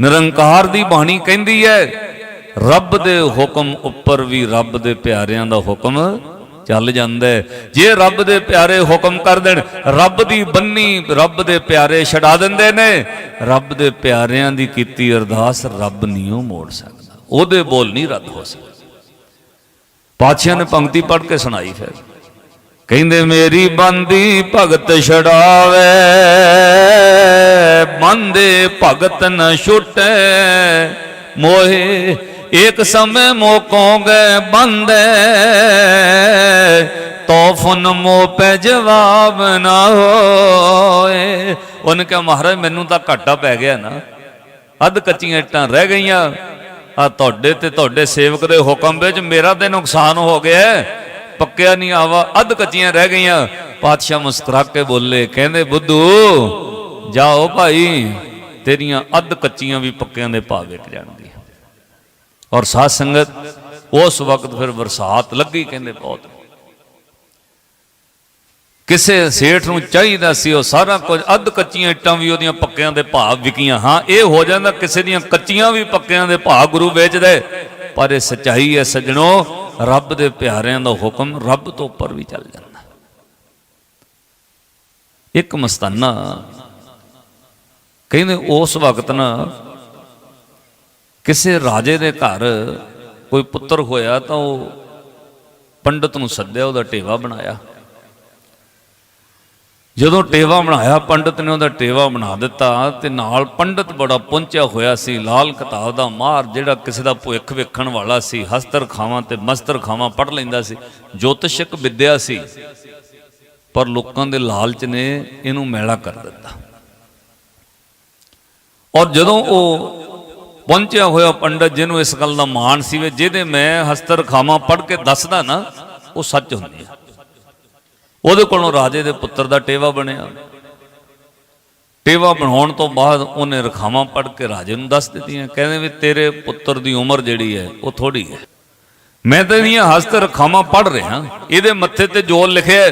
ਨਿਰੰਕਾਰ ਦੀ ਬਾਣੀ ਕਹਿੰਦੀ ਹੈ, ਰੱਬ ਦੇ ਹੁਕਮ ਉੱਪਰ ਵੀ ਰੱਬ ਦੇ ਪਿਆਰਿਆਂ ਦਾ ਹੁਕਮ ਚੱਲ ਜਾਂਦਾ ਜੇ ਰੱਬ ਦੇ ਪਿਆਰੇ ਹੁਕਮ ਕਰ ਦੇਣ, ਰੱਬ ਦੀ ਬੰਨੀ ਰੱਬ ਦੇ ਪਿਆਰੇ ਛਡਾ ਦਿੰਦੇ ਨੇ। ਰੱਬ ਦੇ ਪਿਆਰਿਆਂ ਦੀ ਕੀਤੀ ਅਰਦਾਸ ਰੱਬ ਨਹੀਂ ਉਹ ਮੋੜ ਸਕਦਾ। ਉਹਦੇ ਬੋਲ ਨਹੀਂ ਰੱਦ ਹੋ ਸਕਦਾ। ਪਾਤਸ਼ਾਹ ਨੇ ਪੰਕਤੀ ਪੜ੍ਹ ਕੇ ਸੁਣਾਈ ਫਿਰ। ਕਹਿੰਦੇ ਮੇਰੀ ਬੰਦੀ ਭਗਤ ਛਡਾਵੇ, ਬੰਦੇ ਭਗਤ ਨ ਛੁਟੇ। ਮੋਹੇ, ਇੱਕ ਸਮੇਂ ਮੋਕੋਂ ਗਏ ਬੰਦੇ। ਤੋਫਨ ਮੋ ਪੈ ਜਵਾਬ ਨਾ ਹੋਏ। ਉਹਨੇ ਕਿਹਾ, ਮਹਾਰਾਜ, ਮੈਨੂੰ ਤਾਂ ਘਾਟਾ ਪੈ ਗਿਆ ਨਾ। ਅੱਧ ਕੱਚੀਆਂ ਇੱਟਾਂ ਰਹਿ ਗਈਆਂ। ਆ ਤੁਹਾਡੇ ਤੇ ਤੁਹਾਡੇ ਸੇਵਕ ਦੇ ਹੁਕਮ ਵਿੱਚ ਮੇਰਾ ਤੇ ਨੁਕਸਾਨ ਹੋ ਗਿਆ ਪੱਕਿਆ ਨਹੀਂ ਆਵਾ, ਅੱਧ ਕੱਚੀਆਂ ਰਹਿ ਗਈਆਂ। ਪਾਤਸ਼ਾਹ ਮੁਸਕਰਾ ਕੇ ਬੋਲੇ, ਕਹਿੰਦੇ, ਬੁੱਧੂ, ਜਾਓ ਭਾਈ, ਤੇਰੀਆਂ ਅੱਧ ਕੱਚੀਆਂ ਵੀ ਪੱਕਿਆਂ ਦੇ ਭਾਅ ਵਿਕ ਜਾਣਗੀਆਂ। ਔਰ ਸਾਧ ਸੰਗਤ, ਉਸ ਵਕਤ ਫਿਰ ਬਰਸਾਤ ਲੱਗੀ, ਕਹਿੰਦੇ, ਬਹੁਤ। ਕਿਸੇ ਸੇਠ ਨੂੰ ਚਾਹੀਦਾ ਸੀ, ਉਹ ਸਾਰਾ ਕੁਝ, ਅੱਧ ਕੱਚੀਆਂ ਇੱਟਾਂ ਵੀ ਉਹਦੀਆਂ ਪੱਕਿਆਂ ਦੇ ਭਾਅ ਵਿਕੀਆਂ। ਹਾਂ, ਇਹ ਹੋ ਜਾਂਦਾ, ਕਿਸੇ ਦੀਆਂ ਕੱਚੀਆਂ ਵੀ ਪੱਕਿਆਂ ਦੇ ਭਾਅ ਗੁਰੂ ਵੇਚਦਾ ਪਰ ਇਹ ਸਚਾਈ ਹੈ, ਸੱਜਣੋ ਰੱਬ ਦੇ ਪਿਆਰਿਆਂ ਦਾ ਹੁਕਮ ਰੱਬ ਤੋਂ ਉੱਪਰ ਵੀ ਚੱਲ ਜਾਂਦਾ। ਇੱਕ ਮਸਤਾਨਾ ਕਹਿੰਦੇ ਉਸ ਵਕਤ ਨਾ ਕਿਸੇ ਰਾਜੇ ਦੇ ਘਰ ਕੋਈ ਪੁੱਤਰ ਹੋਇਆ ਤਾਂ ਉਹ ਪੰਡਤ ਨੂੰ ਸੱਦਿਆ, ਉਹਦਾ ਟੇਵਾ ਬਣਾਇਆ। ਜਦੋਂ ਟੇਵਾ ਬਣਾਇਆ, ਪੰਡਤ ਨੇ ਉਹਦਾ ਟੇਵਾ ਬਣਾ ਦਿੱਤਾ ਤੇ ਨਾਲ ਪੰਡਤ ਬੜਾ ਪਹੁੰਚਿਆ ਹੋਇਆ ਸੀ, ਲਾਲ ਕਿਤਾਬ ਦਾ ਮਾਰ ਜਿਹੜਾ ਕਿਸੇ ਦਾ ਭੁੱਖ ਵੇਖਣ ਵਾਲਾ ਸੀ ਹਸਤਰ ਖਾਵਾਂ ਤੇ ਮਸਤਰ ਖਾਵਾਂ ਪੜ ਲੈਂਦਾ ਸੀ, ਜੋਤਿਸ਼ਕ ਵਿਦਿਆ ਸੀ, ਪਰ ਲੋਕਾਂ ਦੇ ਲਾਲਚ ਨੇ ਇਹਨੂੰ ਮੈਲਾ ਕਰ ਦਿੱਤਾ। ਔਰ ਜਦੋਂ ਉਹ ਪਹੁੰਚਿਆ ਹੋਇਆ ਪੰਡਤ ਜਿਹਨੂੰ ਇਸ ਗੱਲ ਦਾ ਮਾਣ ਸੀ ਵੀ ਜਿਹਦੇ ਮੈਂ ਹਸਤਰ ਖਾਵਾਂ ਪੜ ਕੇ ਦੱਸਦਾ ਨਾ, ਉਹ ਸੱਚ ਹੁੰਦੀ ਹੈ ਉਹਦੇ ਕੋਲੋਂ ਰਾਜੇ ਦੇ ਪੁੱਤਰ ਦਾ ਟੇਵਾ ਬਣਿਆ। ਟੇਵਾ ਬਣਾਉਣ ਤੋਂ ਬਾਅਦ ਉਹਨੇ ਰਖਾਵਾਂ ਪੜ ਕੇ ਰਾਜੇ ਨੂੰ ਦੱਸ ਦਿੱਤੀਆਂ, ਕਹਿੰਦੇ ਵੀ ਤੇਰੇ ਪੁੱਤਰ ਦੀ ਉਮਰ ਜਿਹੜੀ ਹੈ, ਉਹ ਥੋੜੀ ਹੈ। ਮੈਂ ਤਾਂ ਇਹਦੀਆਂ ਹਸਤ ਰਖਾਵਾਂ ਪੜ ਰਿਹਾ, ਇਹਦੇ ਮੱਥੇ ਤੇ ਜੋ ਲਿਖਿਆ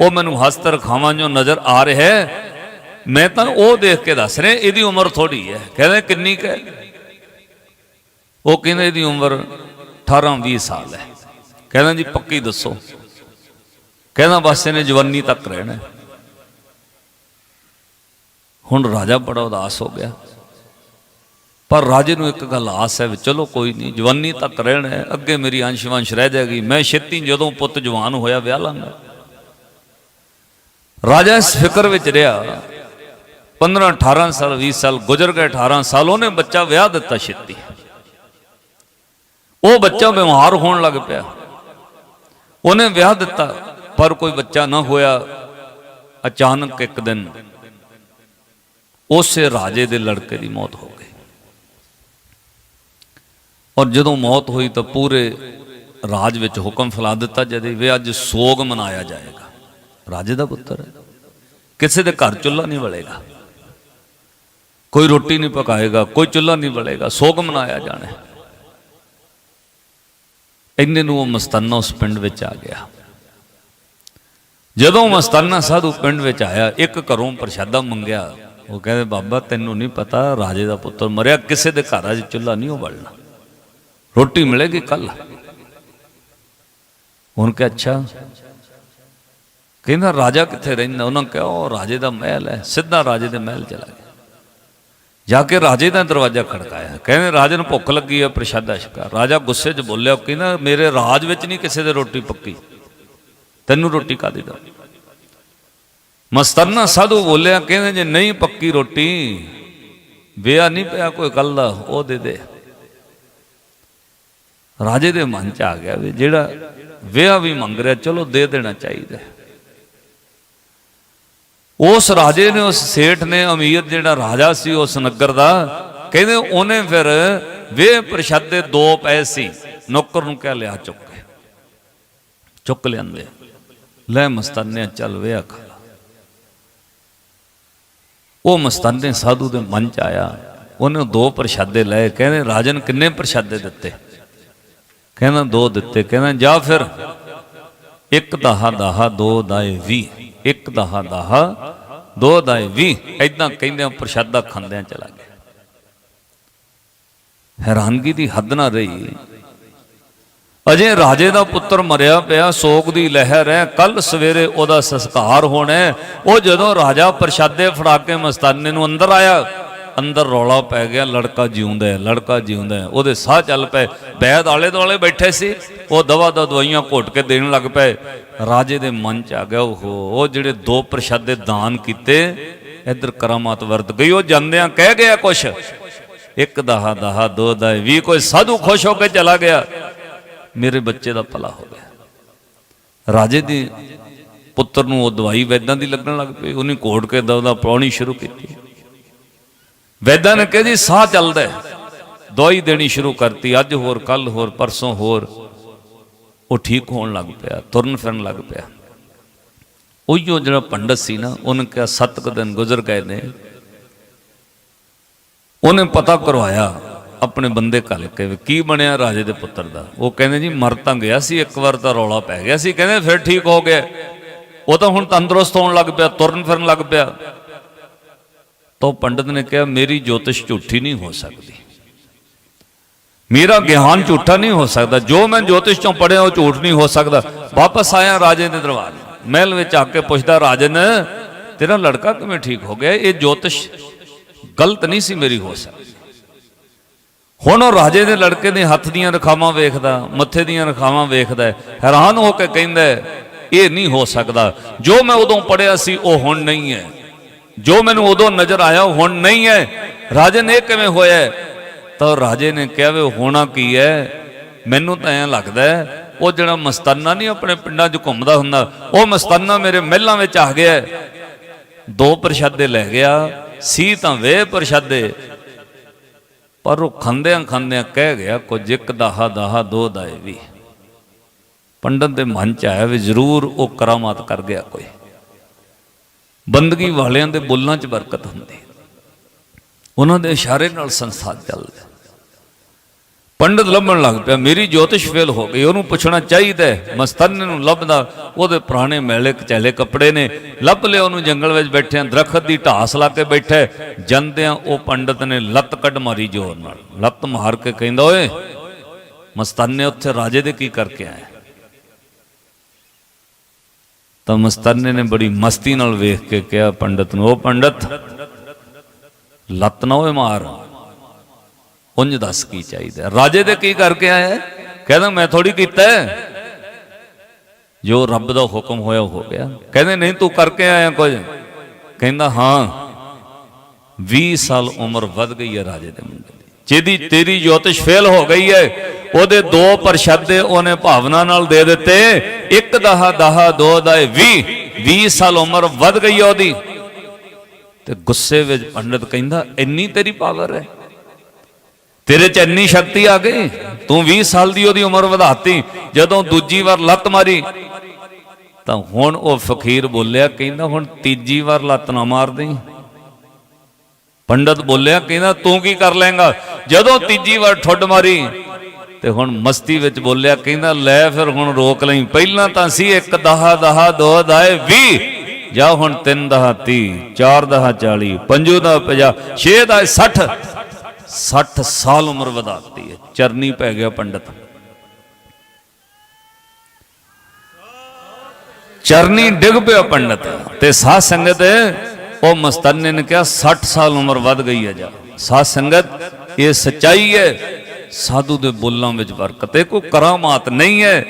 ਉਹ ਮੈਨੂੰ ਹਸਤ ਰਖਾਵਾਂ ਜੋ ਨਜ਼ਰ ਆ ਰਿਹਾ ਮੈਂ ਤਾਂ ਉਹ ਦੇਖ ਕੇ ਦੱਸ ਰਿਹਾ, ਇਹਦੀ ਉਮਰ ਥੋੜੀ ਹੈ। ਕਹਿੰਦੇ ਕਿੰਨੀ ਕੁ ਹੈ? ਉਹ ਕਹਿੰਦੇ ਇਹਦੀ ਉਮਰ 18 20 ਸਾਲ ਹੈ। ਕਹਿੰਦਾ ਜੀ ਪੱਕੀ ਦੱਸੋ। ਕਹਿੰਦਾ ਬਸ ਇਹਨੇ ਜਵਾਨੀ ਤੱਕ ਰਹਿਣਾ ਹੁਣ ਰਾਜਾ ਬੜਾ ਉਦਾਸ ਹੋ ਗਿਆ। ਪਰ ਰਾਜੇ ਨੂੰ ਇੱਕ ਗੱਲ ਆਸ ਹੈ ਵੀ ਚਲੋ ਕੋਈ ਨਹੀਂ, ਜਵਾਨੀ ਤੱਕ ਰਹਿਣਾ ਅੱਗੇ ਮੇਰੀ ਅੰਸ਼ ਵੰਸ਼ ਰਹਿ ਜਾਏਗੀ, ਮੈਂ ਛੇਤੀ ਜਦੋਂ ਪੁੱਤ ਜਵਾਨ ਹੋਇਆ ਵਿਆਹ ਲਾਂਗਾ। ਰਾਜਾ ਇਸ ਫਿਕਰ ਵਿੱਚ ਰਿਹਾ 15 18 ਸਾਲ 20 ਸਾਲ ਗੁਜ਼ਰ ਗਏ 18 ਸਾਲ ਉਹਨੇ ਬੱਚਾ ਵਿਆਹ ਦਿੱਤਾ ਛੇਤੀ। ਉਹ ਬੱਚਾ ਬਿਮਾਰ ਹੋਣ ਲੱਗ ਪਿਆ। ਉਹਨੇ ਵਿਆਹ ਦਿੱਤਾ। ਪਰ ਕੋਈ ਬੱਚਾ ਨਾ ਹੋਇਆ, ਅਚਾਨਕ ਇੱਕ ਦਿਨ ਉਸੇ ਰਾਜੇ ਦੇ ਲੜਕੇ ਦੀ ਮੌਤ ਹੋ ਗਈ। ਔਰ ਜਦੋਂ ਮੌਤ ਹੋਈ ਤਾਂ ਪੂਰੇ ਰਾਜ ਵਿੱਚ ਹੁਕਮ ਫੈਲਾ ਦਿੱਤਾ ਜਦੇ ਵੀ ਅੱਜ ਸੋਗ ਮਨਾਇਆ ਜਾਏਗਾ। ਰਾਜੇ ਦਾ ਪੁੱਤਰ ਹੈ। ਕਿਸੇ ਦੇ ਘਰ ਚੁੱਲ੍ਹਾ ਨਹੀਂ ਵਲੇਗਾ। ਕੋਈ ਰੋਟੀ ਨਹੀਂ ਪਕਾਏਗਾ, ਕੋਈ ਚੁੱਲ੍ਹਾ ਨਹੀਂ ਵਲੇਗਾ, ਸੋਗ ਮਨਾਇਆ ਜਾਣਾ ਇੰਨੇ ਨੂੰ ਉਹ ਮਸਤਾਨਾ ਉਸ ਪਿੰਡ ਵਿੱਚ ਆ ਗਿਆ। ਜਦੋਂ ਮਸਤਾਨਾ ਸਾਧੂ ਪਿੰਡ ਵਿੱਚ ਆਇਆ, ਇੱਕ ਘਰੋਂ ਪ੍ਰਸ਼ਾਦਾ ਮੰਗਿਆ। ਉਹ ਕਹਿੰਦੇ, ਬਾਬਾ, ਤੈਨੂੰ ਨਹੀਂ ਪਤਾ, ਰਾਜੇ ਦਾ ਪੁੱਤਰ ਮਰਿਆ, ਕਿਸੇ ਦੇ ਘਰ 'ਚ ਚੁੱਲ੍ਹਾ ਨਹੀਂ ਉਹ ਬਲਣਾ ਰੋਟੀ ਮਿਲੇਗੀ ਕੱਲ ਹੁਣ ਕਿ ਅੱਛਾ। ਕਹਿੰਦਾ, ਰਾਜਾ ਕਿੱਥੇ ਰਹਿੰਦਾ? ਉਹਨਾਂ ਕਿਹਾ, ਉਹ ਰਾਜੇ ਦਾ ਮਹਿਲ ਹੈ, ਸਿੱਧਾ ਰਾਜੇ ਦੇ ਮਹਿਲ ਚਲਾ ਗਿਆ। ਜਾ ਕੇ ਰਾਜੇ ਦਾ ਦਰਵਾਜ਼ਾ ਖੜਕਾਇਆ। ਕਹਿੰਦੇ, ਰਾਜੇ ਨੂੰ ਭੁੱਖ ਲੱਗੀ ਹੈ, ਪ੍ਰਸ਼ਾਦਾ ਛਕਾ। ਰਾਜਾ ਗੁੱਸੇ 'ਚ ਬੋਲਿਆ ਕਹਿੰਦਾ, ਮੇਰੇ ਰਾਜ ਵਿੱਚ ਨਹੀਂ ਕਿਸੇ ਦੇ ਰੋਟੀ ਪੱਕੀ। ਤੈਨੂੰ ਰੋਟੀ ਕਾਦੀ ਦਾ? ਮਸਤਰਨਾ ਸਾਧੂ ਬੋਲਿਆ, ਕਹਿੰਦੇ ਜੇ ਨਹੀਂ ਪੱਕੀ ਰੋਟੀ, ਵਿਆਹ ਨਹੀਂ ਪਿਆ ਕੋਈ ਕੱਲ ਦਾ, ਉਹ ਦੇ ਦੇ। ਰਾਜੇ ਦੇ ਮਨ 'ਚ ਆ ਗਿਆ ਵੀ ਜਿਹੜਾ ਵਿਆਹ ਵੀ ਮੰਗ ਰਿਹਾ, ਚਲੋ ਦੇ ਦੇਣਾ ਚਾਹੀਦਾ। ਉਸ ਰਾਜੇ ਨੇ, ਉਸ ਸੇਠ ਨੇ, ਅਮੀਰ ਜਿਹੜਾ ਰਾਜਾ ਸੀ, ਉਸ ਨਗਰ ਦਾ, ਕਹਿੰਦੇ ਉਹਨੇ ਫਿਰ ਵੇ ਪ੍ਰਸ਼ਾਦੇ ਦੋ ਪਏ ਸੀ, ਨੌਕਰ ਨੂੰ ਕਹਿ ਲਿਆ, ਚੁੱਕ ਕੇ। ਚੁੱਕ ਲਿਆਂਦੇ। ਲੈ ਮਸਤਾਨਿਆ ਚੱਲ ਵੇ ਖਾ ਉਹ ਮਸਤਾਨੇ ਸਾਧੂ ਦੇ ਮਨ ਚ ਆਇਆ। ਉਹਨੇ ਦੋ ਪ੍ਰਸ਼ਾਦੇ ਲਏ। ਕਹਿੰਦੇ, ਰਾਜਨ, ਕਿੰਨੇ ਪ੍ਰਸ਼ਾਦੇ ਦਿੱਤੇ? ਕਹਿੰਦਾ, ਦੋ ਦਿੱਤੇ। ਕਹਿੰਦਾ, ਜਾ ਫਿਰ। ਇੱਕ ਦਹਾ ਦਹਾ, ਦੋ ਦਾਏ 20 ਇੱਕ ਦਹਾ ਦਹਾ, ਦੋ ਦਾਏ 20 ਐਦਾਂ ਕਹਿੰਦੇ ਪ੍ਰਸ਼ਾਦਾ ਖਾਂਦਿਆਂ ਚਲਾ ਗਿਆ। ਹੈਰਾਨਗੀ ਦੀ ਹੱਦ ਨਾ ਰਹੀ। ਅਜੇ ਰਾਜੇ ਦਾ ਪੁੱਤਰ ਮਰਿਆ ਪਿਆ, ਸੋਗ ਦੀ ਲਹਿਰ ਹੈ ਕੱਲ ਸਵੇਰੇ ਉਹਦਾ ਸੰਸਕਾਰ ਹੋਣਾ ਉਹ ਜਦੋਂ ਰਾਜਾ ਪ੍ਰਸ਼ਾਦੇ ਫੜਾ ਕੇ ਮਸਤਾਨੇ ਨੂੰ ਅੰਦਰ ਆਇਆ, ਅੰਦਰ ਰੌਲਾ ਪੈ ਗਿਆ, ਲੜਕਾ ਜਿਉਂਦਾ ਹੈ, ਲੜਕਾ ਜਿਉਂਦਾ ਹੈ। ਉਹਦੇ ਸਾਹ ਚੱਲ ਪਏ। ਬੈਦ ਆਲੇ ਦੁਆਲੇ ਬੈਠੇ ਸੀ। ਉਹ ਦਵਾ ਦਾ ਦਵਾਈਆਂ ਘੋਟ ਕੇ ਦੇਣ ਲੱਗ ਪਏ। ਰਾਜੇ ਦੇ ਮਨ ਚ ਆ ਗਿਆ ਉਹ ਉਹ ਜਿਹੜੇ ਦੋ ਪ੍ਰਸ਼ਾਦੇ ਦਾਨ ਕੀਤੇ, ਇੱਧਰ ਕਰਾਮਾਤ ਵਰਤ ਗਈ। ਉਹ ਜਾਂਦਿਆਂ ਕਹਿ ਗਿਆ ਕੁਛ। ਇੱਕ ਦਹਾ ਦਹਾ ਦੋ ਦਾ ਵੀ ਕੋਈ ਸਾਧੂ ਖੁਸ਼ ਹੋ ਕੇ ਚਲਾ ਗਿਆ। ਮੇਰੇ ਬੱਚੇ ਦਾ ਭਲਾ ਹੋ ਗਿਆ। ਰਾਜੇ ਦੇ ਪੁੱਤਰ ਨੂੰ ਉਹ ਦਵਾਈ ਵੈਦਾਂ ਦੀ ਲੱਗਣ ਲੱਗ ਪਈ, ਉਹਨੇ ਕੋੜ ਕੇ ਦਵਦਾ ਪਾਉਣੀ ਸ਼ੁਰੂ ਕੀਤੀ। ਵੈਦਾਂ ਨੇ ਕਿਹਾ ਜੀ, ਸਾਹ ਚੱਲਦਾ ਦਵਾਈ ਦੇਣੀ ਸ਼ੁਰੂ ਕਰਤੀ, ਅੱਜ ਹੋਰ ਕੱਲ ਹੋਰ, ਪਰਸੋਂ ਹੋਰ। ਉਹ ਠੀਕ ਹੋਣ ਲੱਗ ਪਿਆ, ਤੁਰਨ ਫਿਰਨ ਲੱਗ ਪਿਆ। ਉਹੀਓ ਜਿਹੜਾ ਪੰਡਤ ਸੀ ਨਾ, ਉਹਨੇ ਕਿਹਾ, ਸੱਤ ਕੁ ਦਿਨ ਗੁਜ਼ਰ ਗਏ ਨੇ। ਉਹਨੇ ਪਤਾ ਕਰਵਾਇਆ ਆਪਣੇ ਬੰਦੇ ਘੱਲ ਕੇ ਵੀ ਕੀ ਬਣਿਆ ਰਾਜੇ ਦੇ ਪੁੱਤਰ ਦਾ? ਉਹ ਕਹਿੰਦੇ ਜੀ, ਮਰ ਤਾਂ ਗਿਆ ਸੀ, ਇੱਕ ਵਾਰ ਤਾਂ ਰੌਲਾ ਪੈ ਗਿਆ ਸੀ। ਕਹਿੰਦੇ ਫਿਰ ਠੀਕ ਹੋ ਗਿਆ। ਉਹ ਤਾਂ ਹੁਣ ਤੰਦਰੁਸਤ ਹੋਣ ਲੱਗ ਪਿਆ, ਤੁਰਨ ਫਿਰਨ ਲੱਗ ਪਿਆ। ਤਾਂ ਉਹ ਪੰਡਤ ਨੇ ਕਿਹਾ, ਮੇਰੀ ਜੋਤਿਸ਼ ਝੂਠੀ ਨਹੀਂ ਹੋ ਸਕਦੀ। ਮੇਰਾ ਗਿਆਨ ਝੂਠਾ ਨਹੀਂ ਹੋ ਸਕਦਾ। ਜੋ ਮੈਂ ਜੋਤਿਸ਼ ਚੋਂ ਪੜਿਆ ਉਹ ਝੂਠ ਨਹੀਂ ਹੋ ਸਕਦਾ। ਵਾਪਸ ਆਇਆ ਰਾਜੇ ਦੇ ਦਰਬਾਰ ਮਹਿਲ ਵਿੱਚ ਆ ਕੇ ਪੁੱਛਦਾ, ਰਾਜਨ, ਤੇਰਾ ਲੜਕਾ ਕਿਵੇਂ ਠੀਕ ਹੋ ਗਿਆ? ਇਹ ਜੋਤਿਸ਼ ਗਲਤ ਨਹੀਂ ਸੀ ਮੇਰੀ ਹੋ ਸਕਦੀ। ਹੁਣ ਉਹ ਰਾਜੇ ਦੇ ਲੜਕੇ ਦੇ ਹੱਥ ਦੀਆਂ ਰਖਾਵਾਂ ਵੇਖਦਾ, ਮੱਥੇ ਦੀਆਂ ਰਖਾਵਾਂ ਵੇਖਦਾ ਹੈਰਾਨ ਹੋ ਕੇ ਕਹਿੰਦਾ ਇਹ ਨਹੀਂ ਹੋ ਸਕਦਾ। ਜੋ ਮੈਂ ਉਦੋਂ ਪੜਿਆ ਸੀ, ਉਹ ਹੁਣ ਨਹੀਂ ਹੈ। ਜੋ ਮੈਨੂੰ ਉਦੋਂ ਨਜ਼ਰ ਆਇਆ ਹੁਣ ਨਹੀਂ ਹੈ। ਰਾਜਨ ਇਹ ਕਿਵੇਂ ਹੋਇਆ ਹੈ? ਤਾਂ ਰਾਜੇ ਨੇ ਕਿਹਾ ਵੀ ਹੋਣਾ ਕੀ ਹੈ? ਮੈਨੂੰ ਤਾਂ ਐਂ ਲੱਗਦਾ ਉਹ ਜਿਹੜਾ ਮਸਤਾਨਾ ਨਹੀਂ ਆਪਣੇ ਪਿੰਡਾਂ 'ਚ ਘੁੰਮਦਾ ਹੁੰਦਾ, ਉਹ ਮਸਤਾਨਾ ਮੇਰੇ ਮਹਿਲਾਂ ਵਿੱਚ ਆ ਗਿਆ ਦੋ ਪ੍ਰਸ਼ਾਦੇ ਲੈ ਗਿਆ, ਸੀ ਤਾਂ ਵੇ ਪ੍ਰਸ਼ਾਦੇ ਪਰ ਉਹ ਖੰਦਿਆਂ ਖੰਦਿਆਂ ਕਹਿ ਗਿਆ, ਕੁਝ ਇੱਕ ਦਾਹਾ ਦਾਹਾ, ਦੋ ਦਾਏ ਵੀ। ਪੰਡਤ ਦੇ ਮਨ ਚ ਆਇਆ ਵੀ ਜ਼ਰੂਰ ਉਹ ਕਰਾਮਾਤ ਕਰ ਗਿਆ ਕੋਈ। ਬੰਦਗੀ ਵਾਲਿਆਂ ਦੇ ਬੋਲਾਂ 'ਚ ਬਰਕਤ ਹੁੰਦੀ। ਉਹਨਾਂ ਦੇ ਇਸ਼ਾਰੇ ਨਾਲ ਸੰਸਾਰ ਚੱਲਦਾ। ਪੰਡਤ ਲੱਭਣ ਲੱਗ ਪਿਆ, ਮੇਰੀ ਜੋਤਿਸ਼ ਫੇਲ ਹੋ ਗਈ, ਉਹਨੂੰ ਪੁੱਛਣਾ ਚਾਹੀਦਾ ਹੈ। ਮਸਤਨ ਨੂੰ ਲੱਭਦਾ, ਉਹਦੇ ਪੁਰਾਣੇ ਮੈਲੇ ਕਚੈਲੇ ਕੱਪੜੇ ਨੇ, ਲੱਭ ਲਿਆ ਉਹਨੂੰ ਜੰਗਲ ਵਿੱਚ ਬੈਠਿਆਂ, ਦਰਖਤ ਦੀ ਢਾਸ ਲਾ ਕੇ ਬੈਠਾ ਜਾਂਦਿਆਂ ਉਹ ਪੰਡਤ ਨੇ ਲੱਤ ਕੱਢ ਮਾਰੀ ਜ਼ੋਰ ਨਾਲ, ਲੱਤ ਮਾਰ ਕੇ ਕਹਿੰਦਾ, ਓਏ, ਮਸਤਨ ਨੇ ਉੱਥੇ ਰਾਜੇ ਦੇ ਕੀ ਕਰਕੇ ਆਇਆ ਤਾਂ ਮਸਤਨ ਨੇ ਬੜੀ ਮਸਤੀ ਨਾਲ ਵੇਖ ਕੇ ਕਿਹਾ ਪੰਡਤ ਨੂੰ ਉਹ ਪੰਡਤ, ਲੱਤ ਨਾ ਓਏ ਮਾਰ ਉਂਝ ਦੱਸ ਕੀ ਚਾਹੀਦਾ? ਰਾਜੇ ਦੇ ਕੀ ਕਰਕੇ ਆਇਆ ਕਹਿੰਦਾ, ਮੈਂ ਥੋੜੀ ਕੀਤਾ ਜੋ ਰੱਬ ਦਾ ਹੁਕਮ ਹੋਇਆ ਹੋ ਗਿਆ। ਕਹਿੰਦੇ, ਨਹੀਂ, ਤੂੰ ਕਰਕੇ ਆਇਆ ਕੁਝ? ਕਹਿੰਦਾ, ਹਾਂ। 20 ਸਾਲ ਉਮਰ ਵੱਧ ਗਈ ਹੈ ਰਾਜੇ ਦੇ ਮੁੰਡੇ ਦੀ। ਜਿਹਦੀ ਤੇਰੀ ਜੋਤਿਸ਼ ਫੇਲ ਹੋ ਗਈ ਹੈ, ਉਹਦੇ ਦੋ ਪ੍ਰਸ਼ਾਦੇ ਉਹਨੇ ਭਾਵਨਾ ਨਾਲ ਦੇ ਦਿੱਤੇ। ਇੱਕ ਦਹਾ ਦਹਾ, ਦੋ ਦਾ 20 20 ਸਾਲ ਉਮਰ ਵੱਧ ਗਈ ਹੈ ਉਹਦੀ। ਤੇ ਗੁੱਸੇ ਵਿੱਚ ਪੰਡਤ ਕਹਿੰਦਾ, ਇੰਨੀ ਤੇਰੀ ਪਾਵਰ ਹੈ? ਤੇਰੇ ਚ ਇੰਨੀ ਸ਼ਕਤੀ ਆ ਗਈ, ਤੂੰ 20 ਸਾਲ ਦੀ ਉਹਦੀ ਉਮਰ ਵਧਾਤੀ, ਜਦੋਂ ਦੂਜੀ ਵਾਰ ਲੱਤ ਮਾਰੀ, ਤਾਂ ਹੁਣ ਉਹ ਫਕੀਰ ਬੋਲਿਆ, ਕਹਿੰਦਾ ਹੁਣ ਤੀਜੀ ਵਾਰ ਲੱਤ ਨਾ ਮਾਰ ਦੇਈਂ ਪੰਡਤ ਬੋਲਿਆ, ਕਹਿੰਦਾ ਤੂੰ ਕੀ ਕਰ ਲੇਗਾ ਜਦੋਂ ਤੀਜੀ ਵਾਰ ਠੁੱਡ ਮਾਰੀ, ਤੇ ਹੁਣ ਮਸਤੀ ਵਿੱਚ ਬੋਲਿਆ, ਕਹਿੰਦਾ ਲੈ ਫਿਰ ਹੁਣ ਰੋਕ ਲਈ, ਪਹਿਲਾਂ ਤਾਂ ਸੀ ਇੱਕ ਦਹਾ ਦਹਾ, ਦੋ ਦਾਏ 20 ਜਾ ਹੁਣ ਤਿੰਨ ਦਹਾ 30 ਚਾਰ ਦਹਾ 40 ਪੰਜੂ ਦਾ 50 ਛੇ ਦਾ 60 60 ਸਾਲ ਉਮਰ ਵਧਾਤੀ ਹੈ। ਚਰਨੀ ਪੈ ਗਿਆ ਪੰਡਤ। ਚਰਨੀ ਡਿੱਗ ਪਿਆ ਪੰਡਤ ਤੇ ਸਾਧ ਸੰਗਤ ਉਹ ਮਸਤਨੇ ਨੇ ਕਿਹਾ 60 ਸਾਲ ਉਮਰ ਵੱਧ ਗਈ ਹੈ ਜਾ। ਸਾਧ ਸੰਗਤ, ਇਹ ਸਚਾਈ ਹੈ, ਸਾਧੂ ਦੇ ਬੋਲਾਂ ਵਿੱਚ ਬਰਕਤ ਹੈ, ਕੋਈ ਕਰਾਮਾਤ ਨਹੀਂ ਹੈ।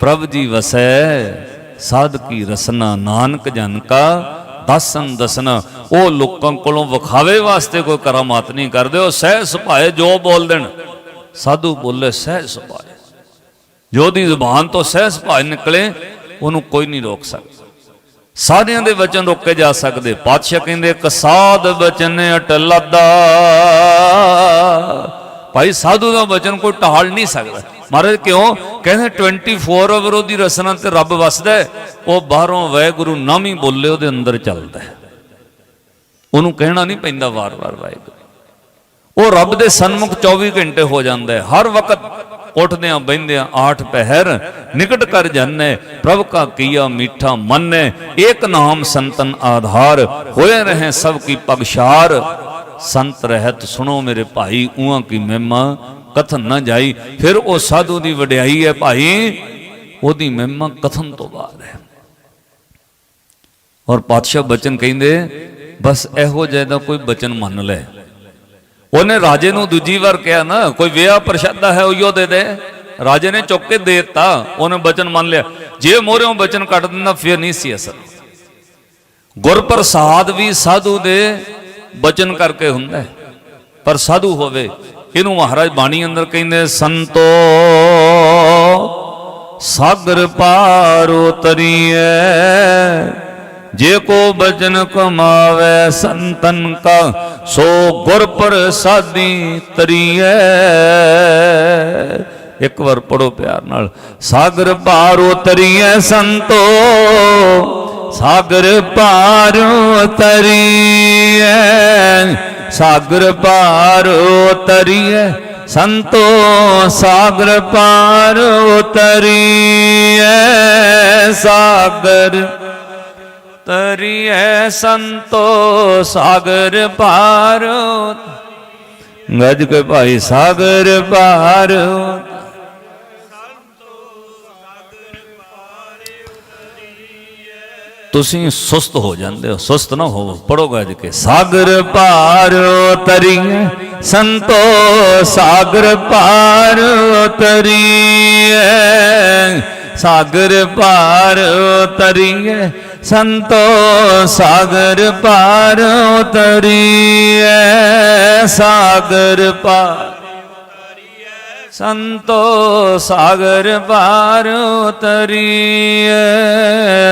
ਪ੍ਰਭ ਜੀ ਵਸੈ, ਸਾਧ ਕੀ ਰਸਨਾ, ਨਾਨਕ ਜਨ ਕਾ ਦਸਨ ਦਸਨਾ ਉਹ ਲੋਕਾਂ ਕੋਲੋਂ ਵਿਖਾਵੇ ਵਾਸਤੇ ਕੋਈ ਕਰਾਮਾਤ ਨਹੀਂ ਕਰਦੇ, ਉਹ ਸਹਿ ਸੁਭਾਏ ਜੋ ਬੋਲ ਦੇਣ। ਸਾਧੂ ਬੋਲੇ ਸਹਿ ਸੁਭਾਏ। ਜੋ ਦੀ ਜ਼ੁਬਾਨ ਤੋਂ ਸਹਿ ਸੁਭਾਏ ਨਿਕਲੇ, ਉਹਨੂੰ ਕੋਈ ਨਹੀਂ ਰੋਕ ਸਕਦਾ। ਸਾਧਿਆਂ ਦੇ ਵਚਨ ਰੋਕੇ ਜਾ ਸਕਦੇ, ਪਾਤਸ਼ਾਹ ਕਹਿੰਦੇ ਕਸਾਦ ਵਚਨ ਅਟਲਦਾ ਭਾਈ ਸਾਧੂ ਦਾ ਵਚਨ ਕੋਈ ਟਾਲ ਨਹੀਂ ਸਕਦਾ। ਮਹਾਰਾਜ, ਕਿਉਂ? ਕਹਿੰਦੇ 24 ਆਵਰ ਉਹਦੀ ਰਸਨਾ ਤੇ ਰੱਬ ਵਸਦਾ ਉਹ ਬਾਹਰੋਂ ਵਾਹਿਗੁਰੂ ਨਾਮੀ ਬੋਲੇ, ਉਹਦੇ ਅੰਦਰ ਚੱਲਦਾ ਉਹਨੂੰ ਕਹਿਣਾ ਨਹੀਂ ਪੈਂਦਾ ਵਾਰ-ਵਾਰ ਵਾਹਿਗੁਰੂ। ਉਹ ਰੱਬ ਦੇ ਸਨਮੁਖ 24 ਘੰਟੇ ਹੋ ਜਾਂਦਾ ਹੈ। ਹਰ ਵਕਤ ਉੱਠਦਿਆਂ ਬੈੰਦਿਆਂ ਆਠ ਪਹਿਰ ਨਿਕਟ ਕਰ ਜਾਣੈ ਪ੍ਰਭ ਕਾ ਕੀਆ ਮੀਠਾ ਮੰਨੈ, ਏਕ ਨਾਮ ਸੰਤਨ ਆਧਾਰ, ਹੋਏ ਰਹੇ ਸਭ ਕੀ ਪਗਸ਼ਾਰ। ਸੰਤ ਰਹਿਤ ਸੁਣੋ ਮੇਰੇ ਭਾਈ ਉਹਾਂ ਕੀ ਮਹਿਮਾ ਕਥਨ ਨਾ ਜਾਈ, ਫਿਰ ਉਹ ਸਾਧੂ ਦੀ ਵਡਿਆਈ ਹੈ ਭਾਈ। ਉਹਦੀ ਮਹਿਮਾ ਕਥਨ ਤੋਂ ਬਾਅਦ ਹੈ। ਔਰ ਪਾਤਸ਼ਾਹ ਬਚਨ ਕਹਿੰਦੇ, ਬਸ ਇਹੋ ਜਿਹਾ ਦਾ ਕੋਈ ਬਚਨ ਮੰਨ ਲੈ। ਉਹਨੇ ਰਾਜੇ ਨੂੰ ਦੂਜੀ ਵਾਰ ਕਿਹਾ ਨਾ, ਕੋਈ ਵਿਆਹ ਪ੍ਰਸ਼ਾਦਾ ਹੈ, ਉਹੀਓ ਦੇ ਦੇ। ਰਾਜੇ ਨੇ ਚੁੱਕ ਕੇ ਦੇ ਦਿੱਤਾ। ਉਹਨੇ ਬਚਨ ਮੰਨ ਲਿਆ। ਜੇ ਮੋਰਿਓਂ ਬਚਨ ਕੱਟ ਦਿੰਦਾ, ਫਿਰ ਨਹੀਂ ਸੀ ਅਸਰ। ਗੁਰਪ੍ਰਸਾਦ ਵੀ ਸਾਧੂ ਦੇ ਬਚਨ ਕਰਕੇ ਹੁੰਦਾ ਪਰ ਸਾਧੂ ਹੋਵੇ ਇਹਨੂੰ ਮਹਾਰਾਜ ਬਾਣੀ ਅੰਦਰ ਕਹਿੰਦੇ ਸੰਤੋ, ਸਾਗਰ ਪਾਰ ਉਤਰੀਐ, ਜੇ ਕੋ ਬਚਨ ਕਮਾਵੇ ਸੰਤਨ ਕਾ, ਸੋ ਗੁਰ ਪ੍ਰਸਾਦੀ ਤਰੀਐ। ਇੱਕ ਵਾਰ ਪੜੋ ਪਿਆਰ ਨਾਲ। ਸਾਗਰ ਪਾਰ ਉਤਰੀਐ ਸੰਤੋ, ਸਾਗਰ ਪਾਰ ਉਤਰੀਐ। ਸਾਗਰ ਪਾਰ ਉਤਰੀਐ, ਸੰਤੋ ਸਾਗਰ ਪਾਰ ਉਤਰੀਐ, ਸਾਗਰ ਤਰੀਐ, ਸੰਤੋ ਸਾਗਰ ਪਾਰ ਗਜ ਕੇ ਭਾਈ, ਸਾਗਰ ਪਾਰ ਤੁਸੀਂ ਸੁਸਤ ਹੋ ਜਾਂਦੇ ਹੋ, ਸੁਸਤ ਨਾ ਹੋਵੋ। ਪੜੋਗਾ ਗੱਜ ਕੇ, ਸਾਗਰ ਪਾਰ ਤਰੀਐ ਸੰਤੋ ਸਾਗਰ ਪਾਰ ਤਰੀਐ ਸਾਗਰ ਪਾਰ ਤਰੀਐ ਸੰਤੋ ਸਾਗਰ ਪਾਰ ਤਰੀਐ ਸਾਗਰ ਪਾਰ ਸੰਤੋ ਸਾਗਰ ਪਾਰ ਤਰੀਐ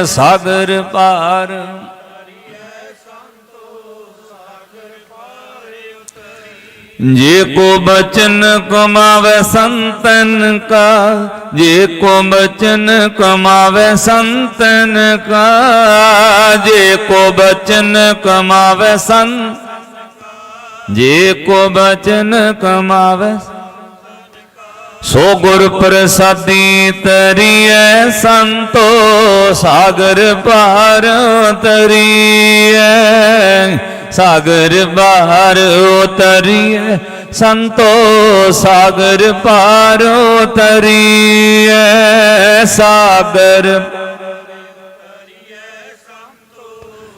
ਸਾਗਰ ਪਾਰ। ਜੇ ਕੋ ਬਚਨ ਕਮਾਵੇ ਸੰਤਨ ਕਾ, ਜੇ ਕੋ ਬਚਨ ਕਮਾਵੇ ਸੰਤਨ ਕਾ, ਜੇ ਕੋ ਬਚਨ ਕਮਾਵੇ ਸੰਤ ਜੇ ਕੋ ਬਚਨ ਕਮਾਵੇ ਸੋ ਗੁਰ ਪ੍ਰਸਾਦੀ ਤਰੀਐ ਸੰਤੋ ਸਾਗਰ ਪਾਰ ਤਰੀਐ। ਸਾਗਰ ਬਾਹਰ ਉਤਰੀਐ ਸੰਤੋ ਸਾਗਰ ਪਾਰ ਉਤਰੀਐ। ਸਾਗਰ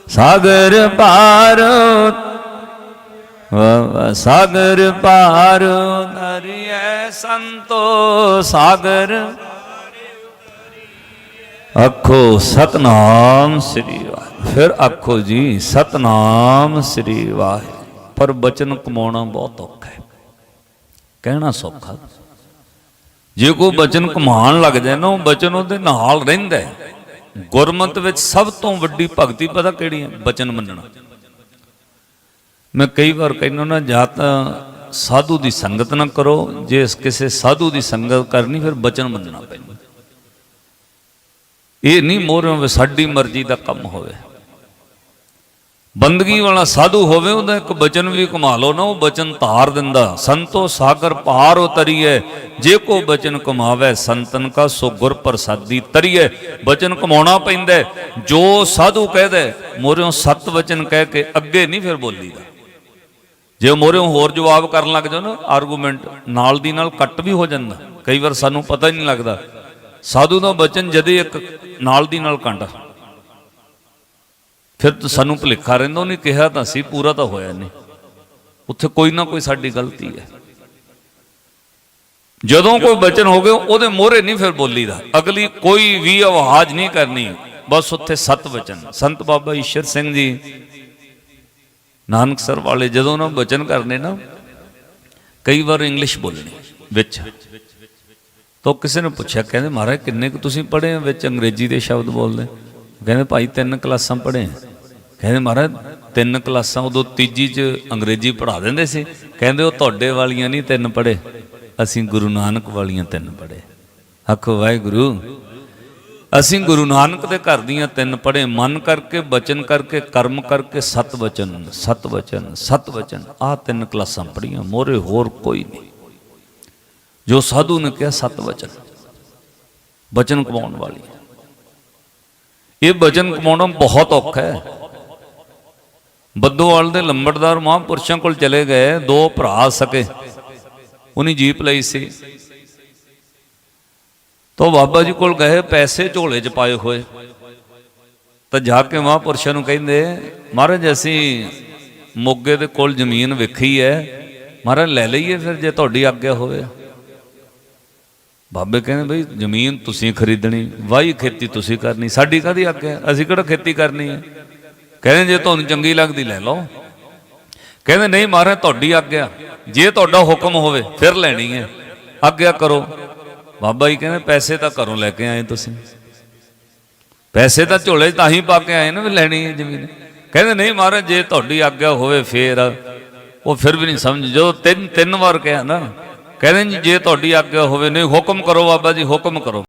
ਸਾਗਰ ਪਾਰ ਸਾਗਰ ਪਾਰ ਨਰਿਐ ਸੰਤੋ, ਸਾਗਰ ਆਖੋ, ਸਤਨਾਮ ਸ੍ਰੀ ਵਾਹਿ ਫਿਰ ਆਖੋ ਜੀ, ਸਤਨਾਮ ਸ੍ਰੀ ਵਾਹਿ ਪਰ ਬਚਨ ਕਮਾਉਣਾ ਬਹੁਤ ਔਖਾ ਹੈ। ਕਹਿਣਾ ਸੌਖਾ। ਜੇ ਕੋਈ ਬਚਨ ਕਮਾਉਣ ਲੱਗ ਜਾਏ ਨਾ, ਉਹ ਬਚਨ ਉਹਦੇ ਨਾਲ ਰਹਿੰਦਾ ਹੈ। ਗੁਰਮਤ ਵਿੱਚ ਸਭ ਤੋਂ ਵੱਡੀ ਭਗਤੀ ਪਤਾ ਕਿਹੜੀ ਹੈ? ਬਚਨ ਮੰਨਣਾ। ਮੈਂ ਕਈ ਵਾਰ ਕਹਿੰਦਾ ਨਾ ਜਾਂ ਤਾਂ ਸਾਧੂ ਦੀ ਸੰਗਤ ਨਾ ਕਰੋ, ਜੇ ਕਿਸੇ ਸਾਧੂ ਦੀ ਸੰਗਤ ਕਰਨੀ, ਫਿਰ ਬਚਨ ਮੰਨਣਾ ਪੈਂਦਾ। ਇਹ ਨਹੀਂ ਮੋਰਿਓਂ ਵੀ ਸਾਡੀ ਮਰਜ਼ੀ ਦਾ ਕੰਮ ਹੋਵੇ। ਬੰਦਗੀ ਵਾਲਾ ਸਾਧੂ ਹੋਵੇ, ਉਹਦਾ ਇੱਕ ਬਚਨ ਵੀ ਕਮਾ ਲਓ ਨਾ, ਉਹ ਬਚਨ ਧਾਰ ਦਿੰਦਾ, ਸੰਤੋ ਸਾਗਰ ਪਾਰ ਉਤਰੀਏ ਜੇ ਕੋ ਬਚਨ ਕਮਾਵੇ ਸੰਤਨ ਕਾ, ਸੋ ਗੁਰ ਪ੍ਰਸਾਦੀ ਤਰੀਏ ਬਚਨ ਕਮਾਉਣਾ ਪੈਂਦਾ, ਜੋ ਸਾਧੂ ਕਹਦੇ ਮੋਰਿਓਂ ਸਤ ਵਚਨ ਕਹਿ ਕੇ ਅੱਗੇ ਨਹੀਂ ਫਿਰ ਬੋਲੀਦਾ। ਜੇ ਮੋਰਿਓਂ ਹੋਰ ਜਵਾਬ ਕਰਨ ਲੱਗ ਜਾਓ ਨਾ ਆਰਗੂਮੈਂਟ ਨਾਲ ਦੀ ਨਾਲ ਕੱਟ ਵੀ ਹੋ ਜਾਂਦਾ। ਕਈ ਵਾਰ ਸਾਨੂੰ ਪਤਾ ਹੀ ਨਹੀਂ ਲੱਗਦਾ। ਸਾਧੂ ਦਾ ਬਚਨ ਜਦੇ ਇੱਕ ਨਾਲ ਦੀ ਨਾਲ ਕੰਡ। ਫਿਰ ਸਾਨੂੰ ਭੁਲੇਖਾ ਰਹਿੰਦਾ, ਉਹਨੇ ਕਿਹਾ ਤਾਂ ਸੀ, ਪੂਰਾ ਤਾਂ ਹੋਇਆ ਨਹੀਂ। ਉੱਥੇ ਕੋਈ ਨਾ ਕੋਈ ਸਾਡੀ ਗਲਤੀ ਹੈ। ਜਦੋਂ ਕੋਈ ਬਚਨ ਹੋ ਗਿਆ, ਉਹਦੇ ਮੋਹਰੇ ਨਹੀਂ ਫਿਰ ਬੋਲੀਦਾ। ਅਗਲੀ ਕੋਈ ਵੀ ਆਵਾਜ਼ ਨਹੀਂ ਕਰਨੀ, ਬਸ ਉੱਥੇ ਸਤ ਵਚਨ ਸੰਤ ਬਾਬਾ ਈਸ਼ਰ ਸਿੰਘ ਜੀ ਨਾਨਕ ਸਰ ਵਾਲੇ ਜਦੋਂ ਨਾ ਬਚਨ ਕਰਨੇ ਨਾ, ਕਈ ਵਾਰ ਇੰਗਲਿਸ਼ ਬੋਲਣੀ, ਵਿੱਚ। ਤਾਂ ਕਿਸੇ ਨੇ ਪੁੱਛਿਆ, ਕਹਿੰਦੇ ਮਹਾਰਾਜ ਕਿੰਨੇ ਕੁ ਤੁਸੀਂ ਪੜ੍ਹੇ ਹੋ? ਵਿੱਚ ਅੰਗਰੇਜ਼ੀ ਦੇ ਸ਼ਬਦ ਬੋਲਦੇ। ਕਹਿੰਦੇ ਭਾਈ ਤਿੰਨ ਕਲਾਸਾਂ ਪੜ੍ਹੇ ਕਹਿੰਦੇ ਮਹਾਰਾਜ ਤਿੰਨ ਕਲਾਸਾਂ, ਉਦੋਂ ਤੀਜੀ ਚ ਅੰਗਰੇਜ਼ੀ ਪੜ੍ਹਾ ਦਿੰਦੇ ਸੀ। ਕਹਿੰਦੇ ਉਹ ਤੁਹਾਡੇ ਵਾਲੀਆਂ ਨਹੀਂ, ਤਿੰਨ ਪੜ੍ਹੇ। ਅਸੀਂ ਗੁਰੂ ਨਾਨਕ ਵਾਲੀਆਂ ਤਿੰਨ ਪੜ੍ਹੇ। ਆਖੋ, ਵਾਹਿਗੁਰੂ ਅਸੀਂ ਗੁਰੂ ਨਾਨਕ ਦੇ ਘਰ ਦੀਆਂ ਤਿੰਨ ਪੜ੍ਹੇ, ਮਨ ਕਰਕੇ, ਬਚਨ ਕਰਕੇ, ਕਰਮ ਕਰਕੇ, ਸਤ ਵਚਨ ਸਤ ਵਚਨ ਸਤ ਵਚਨ ਆਹ ਤਿੰਨ ਕਲਾਸਾਂ ਪੜ੍ਹੀਆਂ, ਮੋਰੇ ਹੋਰ ਕੋਈ ਨਹੀਂ। ਜੋ ਸਾਧੂ ਨੇ ਕਿਹਾ ਸਤ ਵਚਨ ਬਚਨ ਕਮਾਉਣ ਵਾਲੀ ਇਹ ਬਚਨ ਕਮਾਉਣਾ ਬਹੁਤ ਔਖਾ ਹੈ। ਬੱਦੋਵਾਲ ਦੇ ਲੰਬੜਦਾਰ ਮਹਾਂਪੁਰਸ਼ਾਂ ਕੋਲ ਚਲੇ ਗਏ, ਦੋ ਭਰਾ ਸਕੇ। ਉਹਨੇ ਜੀਪ ਲਈ ਸੀ। ਤੋ ਬਾਬਾ ਜੀ ਕੋਲ ਗਏ, ਪੈਸੇ ਝੋਲੇ 'ਚ ਪਾਏ ਹੋਏ। ਤਾਂ ਜਾ ਕੇ ਮਹਾਂਪੁਰਸ਼ਾਂ ਨੂੰ ਕਹਿੰਦੇ, ਮਹਾਰਾਜ, ਅਸੀਂ ਮੋਗੇ ਦੇ ਕੋਲ ਜ਼ਮੀਨ ਵੇਖੀ ਹੈ। ਮਹਾਰਾਜ, ਲੈ ਲਈਏ ਫਿਰ ਜੇ ਤੁਹਾਡੀ ਆਗਿਆ ਹੋਵੇ। ਬਾਬੇ ਕਹਿੰਦੇ, ਬਈ, ਜ਼ਮੀਨ ਤੁਸੀਂ ਖਰੀਦਣੀ, ਵਾਹੀ ਖੇਤੀ ਤੁਸੀਂ ਕਰਨੀ। ਸਾਡੀ ਕਾਦੀ ਆਗਿਆ? ਅਸੀਂ ਕਿਹੜਾ ਖੇਤੀ ਕਰਨੀ ਹੈ? ਕਹਿੰਦੇ, ਜੇ ਤੁਹਾਨੂੰ ਚੰਗੀ ਲੱਗਦੀ, ਲੈ ਲਓ। ਕਹਿੰਦੇ, ਨਹੀਂ ਮਹਾਰਾਜ, ਤੁਹਾਡੀ ਆਗਿਆ। ਜੇ ਤੁਹਾਡਾ ਹੁਕਮ ਹੋਵੇ, ਫਿਰ ਲੈਣੀ ਹੈ। ਆਗਿਆ ਕਰੋ। ਬਾਬਾ ਜੀ ਕਹਿੰਦੇ ਪੈਸੇ ਤਾਂ ਘਰੋਂ ਲੈ ਕੇ ਆਏ ਤੁਸੀਂ। ਪੈਸੇ ਤਾਂ ਝੋਲੇ 'ਚ ਤਾਂ ਹੀ ਪਾ ਕੇ ਆਏ ਨਾ ਵੀ ਲੈਣੀ ਹੈ ਜ਼ਮੀਨ। ਕਹਿੰਦੇ ਨਹੀਂ ਮਹਾਰਾਜ, ਜੇ ਤੁਹਾਡੀ ਆਗਿਆ ਹੋਵੇ ਫੇਰ। ਉਹ ਫਿਰ ਵੀ ਨਹੀਂ ਸਮਝ, ਜਦੋਂ ਤਿੰਨ ਤਿੰਨ ਵਾਰ ਕਿਹਾ ਨਾ। ਕਹਿੰਦੇ ਜੀ, ਜੇ ਤੁਹਾਡੀ ਆਗਿਆ ਹੋਵੇ, ਨਹੀਂ, ਹੁਕਮ ਕਰੋ ਬਾਬਾ ਜੀ, ਹੁਕਮ ਕਰੋ।